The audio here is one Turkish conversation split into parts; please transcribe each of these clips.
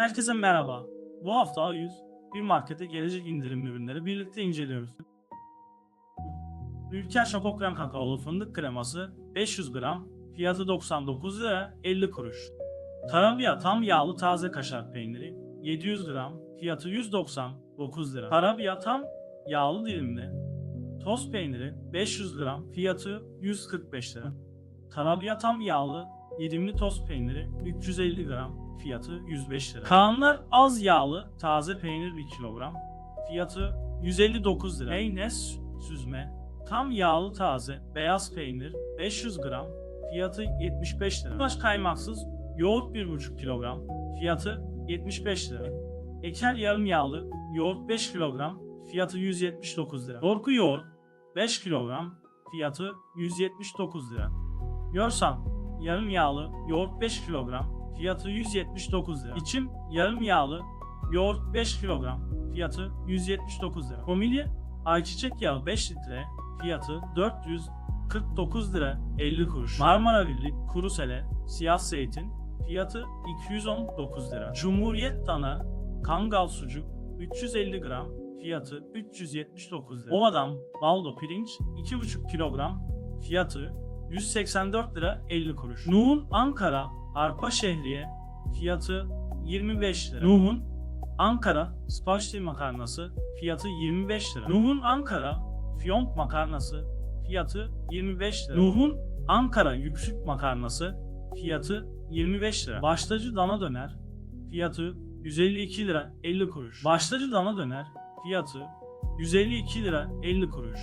Herkese merhaba. Bu hafta A100 bir markete gelecek indirim ürünleri birlikte inceliyoruz. Ülker Şokokrem kakaolu fındık kreması 500 gram, fiyatı 99 lira 50 kuruş. Tarabya tam yağlı taze kaşar peyniri 700 gram, fiyatı 199 lira. Tarabya tam yağlı dilimli. Toz peyniri 500 gram, fiyatı 145 lira. Tarabya tam yağlı dilimli toz peyniri 350 gram, fiyatı 105 lira. Kaanlar az yağlı taze peynir 1 kilogram, fiyatı 159 lira. Eynes süzme tam yağlı taze beyaz peynir 500 gram, fiyatı 75 lira. Baş kaymaksız yoğurt 1,5 kilogram, fiyatı 75 lira. Eker yarım yağlı yoğurt 5 kilogram, fiyatı 179 lira. Korku yoğurt 5 kilogram, fiyatı 179 lira. Yorsan yarım yağlı yoğurt 5 kilogram, fiyatı 179 lira. İçim yarım yağlı yoğurt 5 kilogram, fiyatı 179 lira. Komilya ayçiçek yağı 5 litre, fiyatı 449 lira 50 kuruş. Marmara Birlik kuru sele, siyah zeytin, fiyatı 219 lira. Cumhuriyet dana, kangal sucuk 350 gram, fiyatı 379 lira. Ova'dan baldo pirinç 2,5 kilogram, fiyatı 184 lira 50 kuruş. Nuh'un Ankara arpa şehriye fiyatı 25 lira. Nuh'un Ankara spagetti makarnası fiyatı 25 lira. Nuh'un Ankara fiyonk makarnası fiyatı 25 lira. Nuh'un Ankara yüksük makarnası fiyatı 25 lira. Başlacı dana döner fiyatı 152 lira 50 kuruş. Başlacı dana döner fiyatı 152 lira 50 kuruş.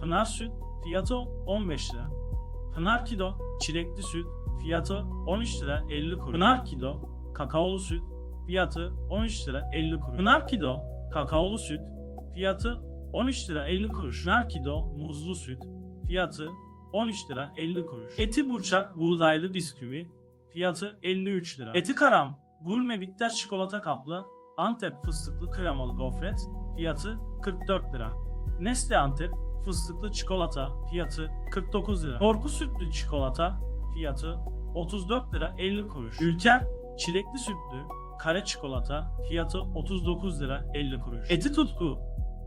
Pınar süt fiyatı 15 lira. Pınar Kido çilekli süt fiyatı 13 lira 50 kuruş. Pınar Kido kakaolu süt fiyatı 13 lira 50 kuruş. Pınar Kido kakaolu süt fiyatı 13 lira 50 kuruş. Pınar Kido muzlu süt fiyatı 13 lira 50 kuruş. Eti burçak buğdaylı bisküvi fiyatı 53 lira. Eti karam gurme bitter çikolata kaplı Antep fıstıklı kremalı gofret fiyatı 44 lira. Nestle Antep fıstıklı çikolata fiyatı 49 lira. Korku sütlü çikolata fiyatı 34 lira 50 kuruş. Ülker çilekli sütlü kare çikolata fiyatı 39 lira 50 kuruş. Eti tutku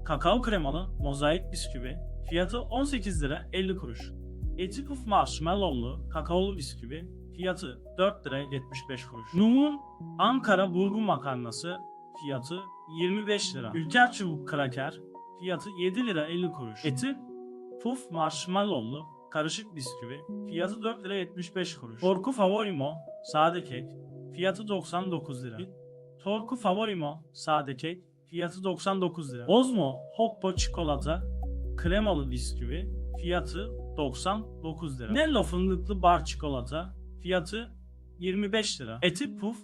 kakao kremalı mozaik bisküvi fiyatı 18 lira 50 kuruş. Eti puf marshmallowlu kakaolu bisküvi fiyatı 4 lira 75 kuruş. Nuh'un Ankara burgu makarnası fiyatı 25 lira. Ülker çubuk kraker fiyatı 7 lira 50 kuruş. Eti puf marshmallowlu karışık bisküvi fiyatı 4 lira 75 kuruş. Torku favorimo sade kek fiyatı 99 lira. Torku favorimo sade kek fiyatı 99 lira. Ozmo Hoppo çikolata kremalı bisküvi fiyatı 99 lira. Nello fındıklı bar çikolata fiyatı 25 lira. Eti puf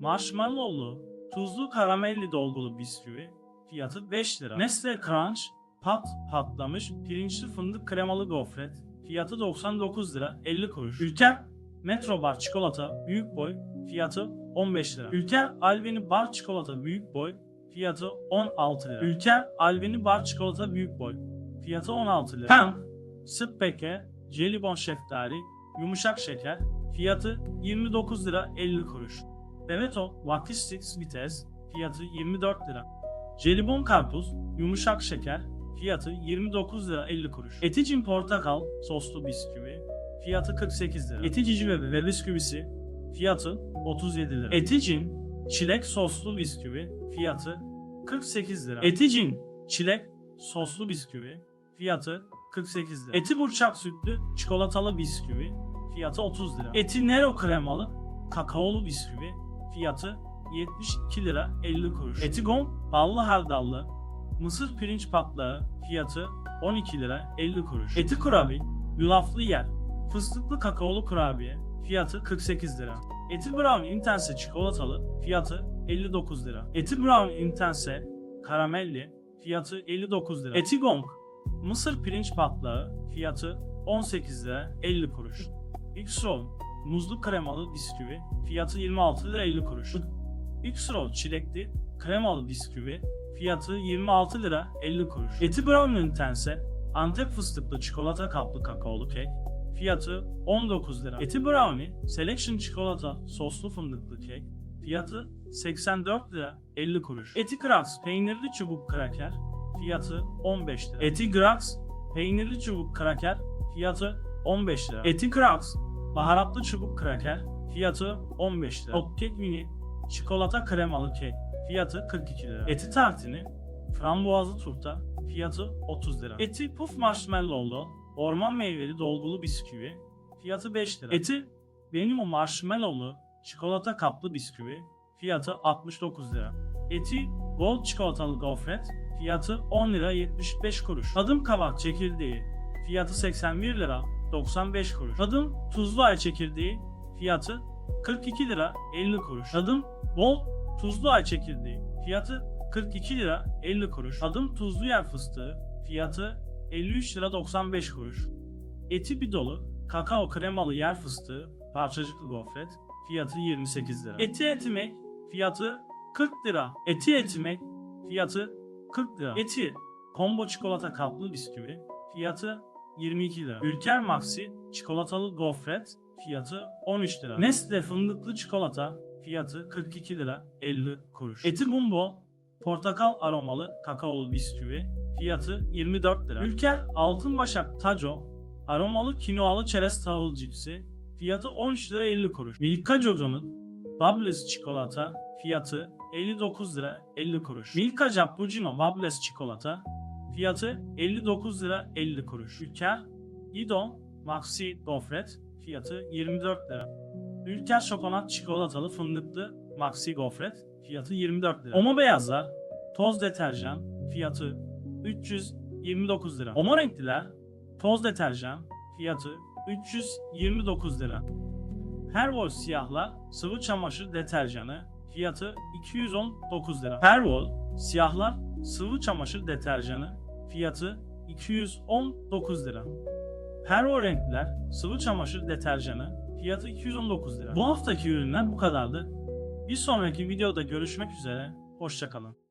marshmallowlu tuzlu karamelli dolgulu bisküvi fiyatı 5 lira. Nestle Crunch pat patlamış pirinçli fındık kremalı gofret fiyatı 99 lira 50 kuruş. Ülker Metro Bar çikolata büyük boy fiyatı 15 lira. Ülker Alveni Bar çikolata büyük boy fiyatı 16 lira. Ülker Alveni Bar çikolata büyük boy fiyatı 16 lira. Pam sık peke jelibon şeftali yumuşak şeker fiyatı 29 lira 50 kuruş. Bebeto Vakistix Vites fiyatı 24 lira. Jelibon karpuz yumuşak şeker fiyatı 29 lira 50 kuruş. Eticin portakal soslu bisküvi fiyatı 48 lira. Etici ve ve bisküvisi fiyatı 37 lira. Eticin çilek soslu bisküvi fiyatı 48 lira. Eticin çilek soslu bisküvi fiyatı 48 lira. Eti burçak sütlü çikolatalı bisküvi fiyatı 30 lira. Eti Nero kremalı kakaolu bisküvi fiyatı 72 lira 50 kuruş. Etigon ballı hardallı mısır pirinç patlağı fiyatı 12 lira 50 kuruş. Eti kurabi yulaflı yer fıstıklı kakaolu kurabiye fiyatı 48 lira. Eti Brown Intense çikolatalı fiyatı 59 lira. Eti Brown Intense karamelli fiyatı 59 lira. Eti Gong mısır pirinç patlağı fiyatı 18 lira 50 kuruş. X-Roll muzlu kremalı bisküvi fiyatı 26 lira 50 kuruş. X-Roll çilekli kremalı bisküvi fiyatı 26 lira 50 kuruş. Eti Brown Intense Antep fıstıklı çikolata kaplı kakaolu kek fiyatı 19 lira. Eti Brownie Selection çikolata soslu fındıklı kek fiyatı 84 lira 50 kuruş. Eti Krax peynirli çubuk kraker fiyatı 15 lira. Eti Krax peynirli çubuk kraker fiyatı 15 lira. Eti Krax baharatlı çubuk kraker fiyatı 15 lira. Hot Mini çikolata kremalı kek fiyatı 42 lira. Eti tartini frambuazlı turta fiyatı 30 lira. Eti puf marshmallowlu orman meyveli dolgulu bisküvi fiyatı 5 lira. Eti benim o marshmallowlu çikolata kaplı bisküvi fiyatı 69 lira. Eti bol çikolatalı gofret fiyatı 10 lira 75 kuruş. Tadım kabak çekirdeği fiyatı 81 lira 95 kuruş. Tadım tuzlu ay çekirdeği fiyatı 42 lira 50 kuruş. Tadım bol tuzlu ay çekirdeği fiyatı 42 lira 50 kuruş. Tadım tuzlu yer fıstığı fiyatı 53 lira 95 kuruş. Eti bir dolu kakao kremalı yer fıstığı parçacıklı gofret fiyatı 28 lira. Eti etimek fiyatı 40 lira. Eti etimek fiyatı 40 lira. Eti combo çikolata kaplı bisküvi fiyatı 22 lira. Ülker Maxi çikolatalı gofret fiyatı 13 lira. Nestle fındıklı çikolata fiyatı 42 lira 50 kuruş. Eti Bumbo portakal aromalı kakaolu bisküvi fiyatı 24 lira. Ülker Altın Başak Taco aromalı kinoalı çerez tahıl cipsi fiyatı 13 lira 50 kuruş. Milka Jojo'nun Bubbles çikolata fiyatı 59 lira 50 kuruş. Milka Cappuccino Bubbles çikolata fiyatı 59 lira 50 kuruş. Ülker Idon Maxi Gofret fiyatı 24 lira. Ülker Şokonat çikolatalı fındıklı Maxi Gofret fiyatı 24 lira. Omo Beyazlar toz deterjan fiyatı 329 lira. Omo Renkliler toz deterjan fiyatı 329 lira. Pervol siyahlar sıvı çamaşır deterjanı fiyatı 219 lira. Pervol siyahlar sıvı çamaşır deterjanı fiyatı 219 lira. Pervol renkliler sıvı çamaşır deterjanı fiyatı 219 lira. Bu haftaki ürünler bu kadardı. Bir sonraki videoda görüşmek üzere. Hoşçakalın.